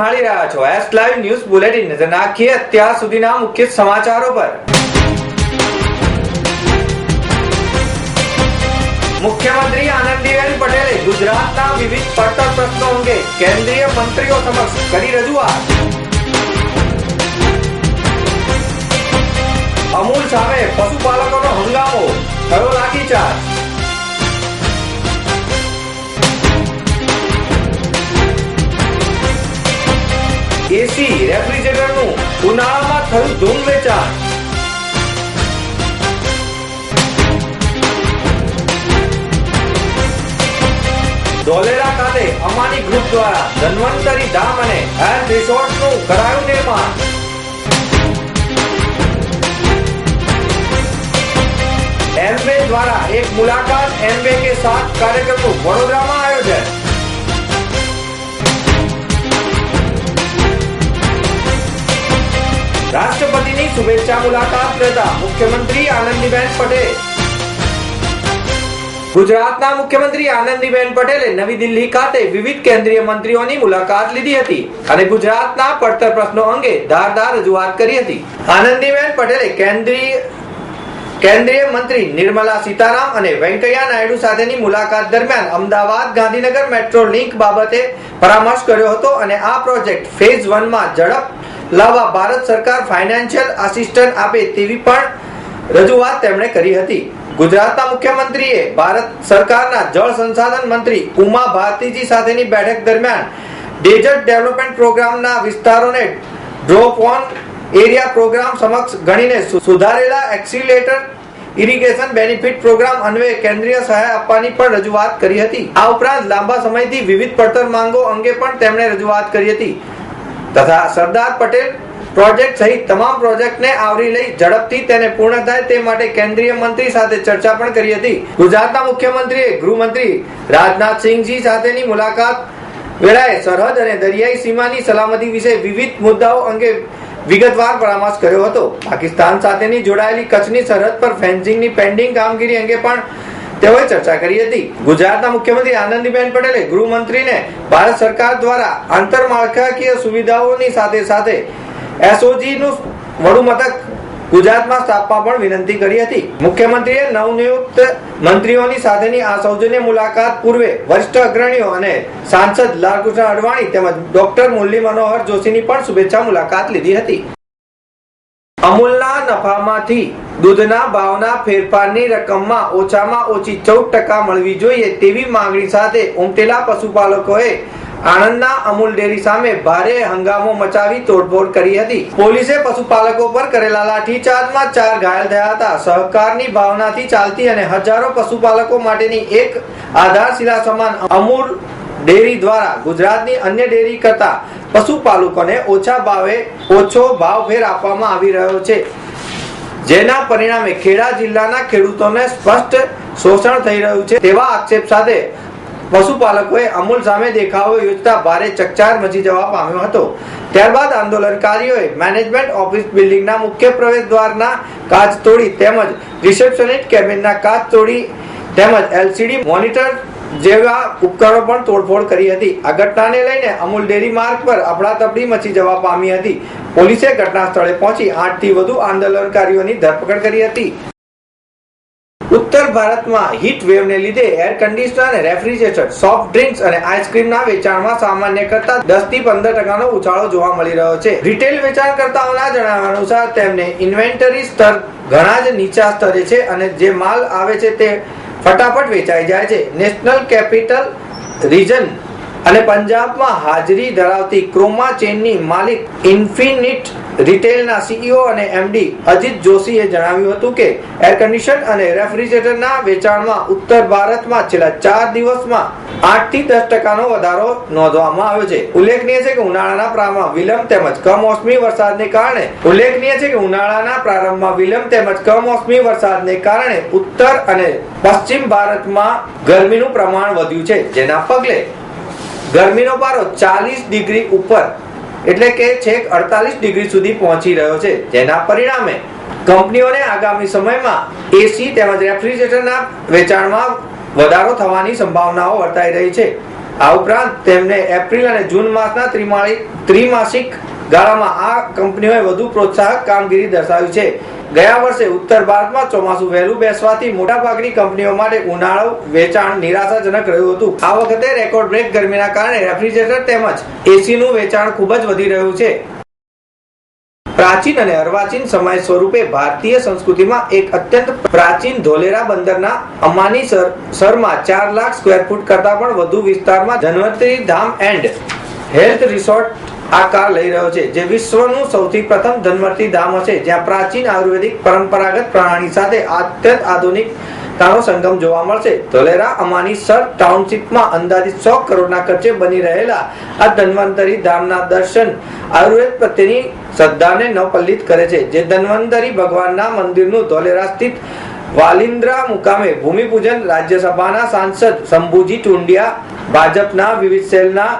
નિહાળી રહ્યા છો. એસ લાઈવ ન્યૂઝ બુલેટિન નજર નાખીએ. અત્યાર સુધીના મુખ્ય સમાચારો પર. મુખ્યમંત્રી આનંદીબેન પટેલે ગુજરાતના વિવિધ પડતર પ્રશ્નો અંગે કેન્દ્રીય મંત્રીઓ સમક્ષ કરી રજૂઆત. અમૂલ સામે પશુપાલકોનો હંગામો, થયો લાઠીચાર્જ. એસી ઉનાળામાં થયું ધૂમ વેચાણ. ધોલેરા ખાતે અમાની ગ્રુપ દ્વારા ધન્વંતરી ધામ અને હેલ્થ રિસોર્ટનું કરાયું નિર્માણ. એમવે દ્વારા એક મુલાકાત એમવે કે સાથ કાર્યક્રમનું વડોદરામાં આયોજન. શુભેચ્છા મુલાકાત લેતા મુખ્યમંત્રી આનંદીબેન પટેલ. ગુજરાતના મુખ્યમંત્રી આનંદીબેન પટેલે નવી દિલ્હી ખાતે વિવિધ કેન્દ્રીય મંત્રીઓની મુલાકાત લીધી હતી અને ગુજરાતના પડતર પ્રશ્નો અંગે ધારદાર રજૂઆત કરી હતી. આનંદીબેન પટેલે કેન્દ્રીય કેન્દ્રીય મંત્રી નિર્મલા સીતારામ અને વેંકૈયા નાયડુ સાથેની મુલાકાત દરમિયાન અમદાવાદ ગાંધીનગર મેટ્રો લિંક બાબતે પરામર્શ કર્યો હતો અને આ પ્રોજેક્ટ ફેઝ વનમાં ઝડપ લાવવા ભારત સરકાર ફાઇનાન્શિયલ આસિસ્ટન્ટ આપે તેવી પણ રજૂઆત તેમણે કરી હતી. ગુજરાતના મુખ્યમંત્રીએ ભારત સરકારના જળ સંસાધન મંત્રી ઉમા ભારતીજી સાથેની બેઠક દરમિયાન ડેઝર્ટ ડેવલપમેન્ટ પ્રોગ્રામના વિસ્તારોને ડ્રોપ ઓન એરિયા પ્રોગ્રામ સમક્ષ ગણીને સુધારેલા એક્સિલેટર ઇરિગેશન બેનિફિટ પ્રોગ્રામ અન્વયે કેન્દ્રીય સહાય આપવાની પણ રજૂઆત કરી હતી. આ ઉપરાંત લાંબા સમયથી વિવિધ પડતર માંગો અંગે પણ તેમણે રજૂઆત કરી હતી. તથા સરદાર પટેલ પ્રોજેક્ટ સહિત તમામ પ્રોજેક્ટને આવરી લઈ ઝડપથી તેને પૂર્ણ થાય તે માટે કેન્દ્રીય મંત્રી સાથે ચર્ચા પણ કરી હતી. ગુજરાતના મુખ્યમંત્રીએ ગૃહમંત્રી રાજનાથસિંહજી સાથેની મુલાકાત વેળાએ સરહદ અને દરિયાઈ સીમાની સલામતી વિશે વિવિધ મુદ્દાઓ અંગે વિગતવાર પરામર્શ કર્યો હતો. પાકિસ્તાન સાથેની જોડાયેલી કચ્છની સરહદ પર ફેન્સિંગની પેન્ડિંગ કામગીરી અંગે પણ તેઓએ ચર્ચા કરી હતી. ગુજરાતના મુખ્યમંત્રી આનંદીબેન પટેલે ગૃહમંત્રીને ભારત સરકાર દ્વારા આંતરમાળખાકીય સુવિધાઓની સાથે સાથે એસઓજી નું વડુ મથક ગુજરાતમાં સ્થાપવા પણ વિનંતી કરી હતી. મુખ્યમંત્રીએ નવનિયુક્ત મંત્રીઓની સાથેની આ સૌજન્ય મુલાકાત પૂર્વે વરિષ્ઠ અગ્રણીઓ અને સાંસદ લાલકૃષ્ણ અડવાણી તેમજ ડોક્ટર મુરલી મનોહર જોશીની પણ શુભેચ્છા મુલાકાત લીધી હતી. અમૂલના નફામાંથી દૂધના ભાવના ફેરફારની રકમમાં ઓછામાં ઓછી ચૌદ ટકા મળવી જોઈએ તેવી માંગણી સાથે ઉમટેલા પશુપાલકોએ આણંદના અમૂલ ડેરી સામે ભારે હંગામો મચાવી તોડફોડ કરી હતી. પોલીસે પશુપાલકો પર કરેલા લાઠીચાર્જમાં ચાર ઘાયલ થયા હતા. સહકારની ભાવનાથી ચાલતી અને હજારો પશુપાલકો માટેની એક આધારશિલા સમાન અમૂલ ડેરી દ્વારા ગુજરાતની અન્ય ડેરી કરતા પશુપાલકોને ઓછા ભાવે ઓછો ભાવ ફેર આપવામાં આવી રહ્યો છે. જેના પરિણામે ખેડા જિલ્લાના ખેડૂતોને સ્પષ્ટ શોષણ થઈ રહ્યું છે તેવા આક્ષેપ સાથે પશુપાલકોએ અમૂલ સામે દેખાવો યોજતા ભારે ચકચાર મચી જવા પામ્યો હતો. ત્યારબાદ આંદોલનકારીઓએ મેનેજમેન્ટ ઓફિસ બિલ્ડિંગના મુખ્ય પ્રવેશ દ્વારના કાચ તોડી તેમજ રિસેપ્શનિસ્ટ કેબિનના કાચ તોડી તેમજ એલસીડી મોનિટર જેવા ઉપકરણો પણ તોડફોડ કરી હતી. આ ઘટનાને લઈને અમૂલ ડેરી માર્ગ પર અફડાતફડી મચી જવા પામી હતી. પોલીસે ઘટના સ્થળે પહોંચી આઠથી વધુ આંદોલનકારીઓની ધરપકડ કરી હતી. ઉત્તર ભારતમાં હીટ વેવને લીધે એર કન્ડિશનર અને રેફ્રિજરેટર, સોફ્ટ ડ્રિંક્સ અને આઈસ્ક્રીમના વેચાણમાં સામાન્ય કરતા દસથી પંદર ટકાનો ઉછાળો જોવા મળી રહ્યો છે. રિટેલ વેચાણકર્તાઓના જણાવ્યા અનુસાર તેમને ઇન્વેન્ટરી સ્તર ઘણા જ નીચા સ્તરે છે અને જે માલ આવે છે તે ફટાફટ વેચાઈ જાય છે. નેશનલ કેપિટલ રીજન અને પંજાબમાં હાજરી ધરાવતી ક્રોમા ચેનની માલિક ઇન્ફિનિટ રિટેલના સીઈઓ અને એમડી અજીત જોશીએ જણાવ્યું હતું કે એર કન્ડિશન અને રેફ્રિજરેટરના વેચાણમાં ઉત્તર ભારતમાં છેલ્લા ચાર દિવસમાં આઠથી દસ ટકાનો વધારો નોંધવામાં આવ્યો છે. ઉલ્લેખનીય છે કે ઉનાળાના પ્રારંભમાં વિલંબ તેમજ કમોસમી વરસાદને કારણે, ઉલ્લેખનીય છે કે ઉનાળાના પ્રારંભમાં વિલંબ તેમજ કમોસમી વરસાદને કારણે ઉત્તર અને પશ્ચિમ ભારતમાં ગરમીનું પ્રમાણ વધ્યું છે. જેના પગલે ગરમીનો પારો ચાલીસ ડિગ્રી ઉપર, એટલે કે છેક અડતાલીસ ડિગ્રી સુધી પહોંચી રહ્યો છે. જેના પરિણામે કંપનીઓને આગામી સમયમાં એસી તેમજ રેફ્રિજરેટરના વેચાણમાં વધારો થવાની સંભાવનાઓ વર્તાઈ રહી છે. આ ઉપરાંત તેમને એપ્રિલ અને જૂન માસના ત્રિમાળી, ત્રિમાસિક ગાળામાં આ કંપનીઓએ વધુ પ્રોત્સાહક કામગીરી દર્શાવી છે. ગયા વર્ષે ઉત્તર ભારતમાં ચોમાસું વહેલું બેસવાથી મોટાભાગની કંપનીઓ માટે ઉનાળો, વેચાણ નિરાશાજનક રહ્યું હતું. આ વખતે રેકોર્ડ બ્રેક ગરમીના કારણે રેફ્રિજરેટર તેમજ એસીનું વેચાણ ખૂબ જ વધી રહ્યું છે. પ્રાચીન અને અર્વાચીન સમય સ્વરૂપે ભારતીય સંસ્કૃતિમાં એક અત્યંત પ્રાચીન ધોલેરા બંદરના અમાની સરમાં ચાર લાખ સ્ક્વેર ફૂટ કરતા પણ વધુ વિસ્તારમાં Dhanvantari Dham and health resort આકાર લઈ રહ્યો છે, જે વિશ્વનું સૌથી પ્રથમ ધન્વંતરી ધામ હશે, જ્યાં પ્રાચીન આયુર્વેદિક પરંપરાગત પ્રણાલી સાથે અત્યંત આધુનિક તાનો સંગમ જોવા મળશે. ધોલેરા અમાની સર ટાઉનશીપમાં અંદાજિત સો કરોડના ખર્ચે બની રહેલા આ ધન્વંતરી ધામના દર્શન આયુર્વેદ પ્રત્યેની શ્રદ્ધાને નવપલ્લિત કરે છે. જે ધન્વંતરી ભગવાનના મંદિરનું ધોલેરા સ્થિત વાલિન્દ્રા મુકામે ભૂમિપૂજન રાજ્યસભાના સાંસદ શંભુજી ટુંડિયા, ભાજપના વિવિધ સેલના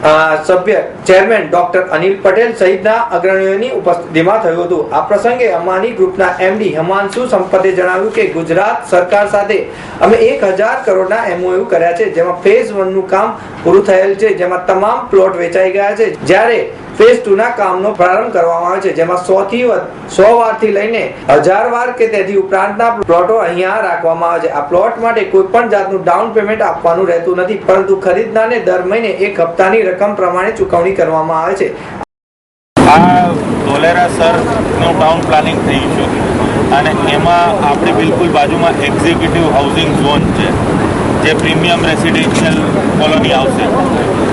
સભ્ય ચેરમેન ડોક્ટર અનિલ પટેલ સહિતના અગ્રણીઓની ઉપસ્થિતિમાં થયું હતું. આ પ્રસંગે અમાની ગ્રુપના એમડી હિમાંશુ સંપતે જણાવ્યું કે ગુજરાત સરકાર સાથે અમે એક હજાર કરોડના એમઓયુ કર્યા છે, જેમાં ફેઝ વનનું કામ પૂરું થયેલ છે, જેમાં તમામ પ્લોટ વેચાઈ ગયા છે. જ્યારે ફેઝ ટુ ના કામનો પ્રારંભ કરવામાં આવે છે, જેમાં સો થી સો વારથી લઈને હજાર વાર કે તેથી ઉપરાંતના પ્લોટો અહીંયા રાખવામાં આવે છે. આ પ્લોટ માટે કોઈ પણ જાતનું ડાઉન પેમેન્ટ આપવાનું રહેતું નથી, પરંતુ ખરીદનારને દર મહિને એક હપ્તાની રકમ પ્રમાણે ચૂકવણી કરવામાં આવે છે. આ ધોલેરા સરનું ટાઉન પ્લાનિંગ થયું છે. અને એમાં આપણે બિલકુલ બાજુમાં એક્ઝિક્યુટિવ હાઉસિંગ ઝોન છે. જે પ્રીમિયમ રેસિડેન્શિયલ કોલોની આવશે,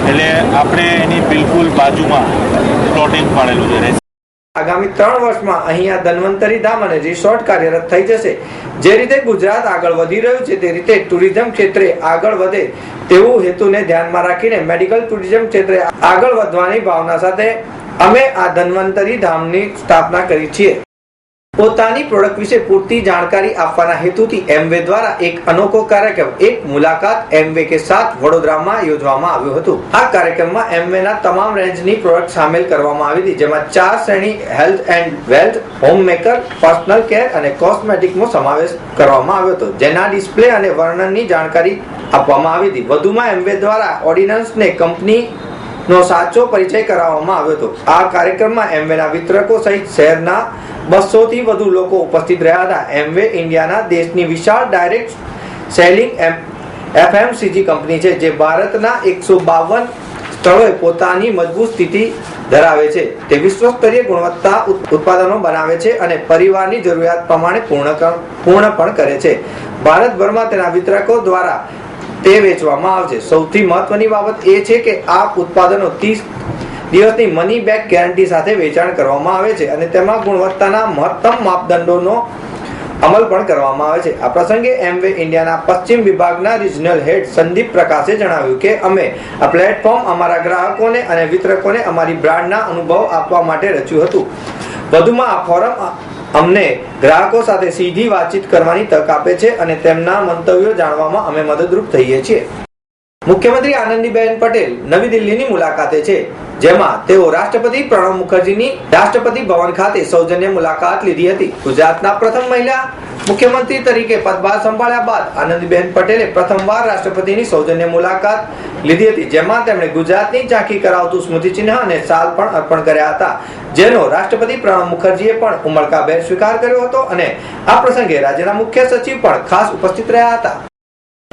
એટલે આપણે એની બિલકુલ બાજુમાં પ્લોટિંગ પાડેલું છે. આગામી ત્રણ વર્ષમાં અહીંયા ધન્વંતરી ધામ અને રિસોર્ટ કાર્યરત થઈ જશે. જે રીતે ગુજરાત આગળ વધી રહ્યું છે, તે રીતે ટુરિઝમ ક્ષેત્રે આગળ વધે તેવું હેતુને ધ્યાનમાં રાખીને મેડિકલ ટુરિઝમ ક્ષેત્રે આગળ વધવાની ભાવના સાથે અમે આ ધન્વંતરી ધામની સ્થાપના કરી છીએ. પોતાની પ્રોડક્ટ વિશે પૂરતી જાણકારી આપવાના હેતુથી એમવે દ્વારા એક અનોખો કાર્યક્રમ, એક મુલાકાત એમવે કે સાથ વડોદરામાં યોજવામાં આવ્યો હતો. આ કાર્યક્રમમાં એમવે ના તમામ રેન્જની પ્રોડક્ટ સામેલ કરવામાં આવી હતી, જેમાં ચાર શ્રેણી health and wealth home maker personal care અને કોસ્મેટિકનો સમાવેશ કરવામાં આવ્યો હતો, જેના ડિસ્પ્લે અને વર્ણનની જાણકારી આપવામાં આવી હતી. વધુમાં એમવે દ્વારા ઓર્ડિનન્સને કંપની નો સાચો પરિચય કરાવવામાં આવ્યો હતો. આ કાર્યક્રમમાં એમવેના વિતરકો સહિત શહેરના બસો થી વધુ લોકો ઉપસ્થિત રહ્યા હતા. એમવે ઇન્ડિયાના દેશની વિશાળ ડાયરેક્ટ સેલિંગ એફએમસીજી કંપની છે, જે ભારતના એકસો બાવન સ્થળોએ પોતાની મજબૂત સ્થિતિ ધરાવે છે. તે વિશ્વ સ્તરીય ગુણવત્તા ઉત- ઉત્પાદનો બનાવે છે અને પરિવારની જરૂરિયાત પ્રમાણે પૂર્ણ પૂર્ણ પણ કરે છે. ભારતભરમાં તેના વિતરકો દ્વારા તે વેચવામાં આવશે. સૌથી મહત્વની બાબત એ છે કે આ ઉત્પાદનો 30 દિવસની મની બેક ગેરંટી સાથે વેચાણ કરવામાં આવે છે અને તેમાં ગુણવત્તાના મહત્તમ માપદંડોનો અમલ પણ કરવામાં આવે છે. આ પ્રસંગે એમવે ઇન્ડિયાના પશ્ચિમ વિભાગના રિજનલ હેડ સંદીપ પ્રકાશે જણાવ્યું કે અમે આ પ્લેટફોર્મ અમારા ગ્રાહકોને અને વિતરકોને અમારી બ્રાન્ડના અનુભવ આપવા માટે રચ્યું હતું. વધુમાં આ ફોરમ અમને ગ્રાહકો સાથે સીધી વાતચીત કરવાની તક આપે છે અને તેમના મંતવ્યો જાણવામાં અમે મદદરૂપ થઈએ છીએ. મુખ્યમંત્રી આનંદીબેન પટેલ નવી દિલ્હીની મુલાકાતે છે. જેમાં તેઓ રાષ્ટ્રપતિ પ્રણવ મુખર્જીની રાષ્ટ્રપતિ ભવન ખાતે સૌજન્ય મુલાકાત લીધી હતી. ગુજરાતના પ્રથમ મહિલા મુખ્યમંત્રી તરીકે પદભાર સંભાળ્યા બાદ આનંદીબેન પટેલે પ્રથમવાર રાષ્ટ્રપતિની સૌજન્ય મુલાકાત લીધી હતી, જેમાં તેમણે ગુજરાતની ઝાંખી કરાવતું સ્મૃતિચિહ્ન અને શાલ પણ અર્પણ કર્યા હતા. જેનો રાષ્ટ્રપતિ પ્રણવ મુખર્જીએ પણ ઉમળકાભેર સ્વીકાર કર્યો હતો અને આ પ્રસંગે રાજ્યના મુખ્ય સચિવ પણ ખાસ ઉપસ્થિત રહ્યા હતા.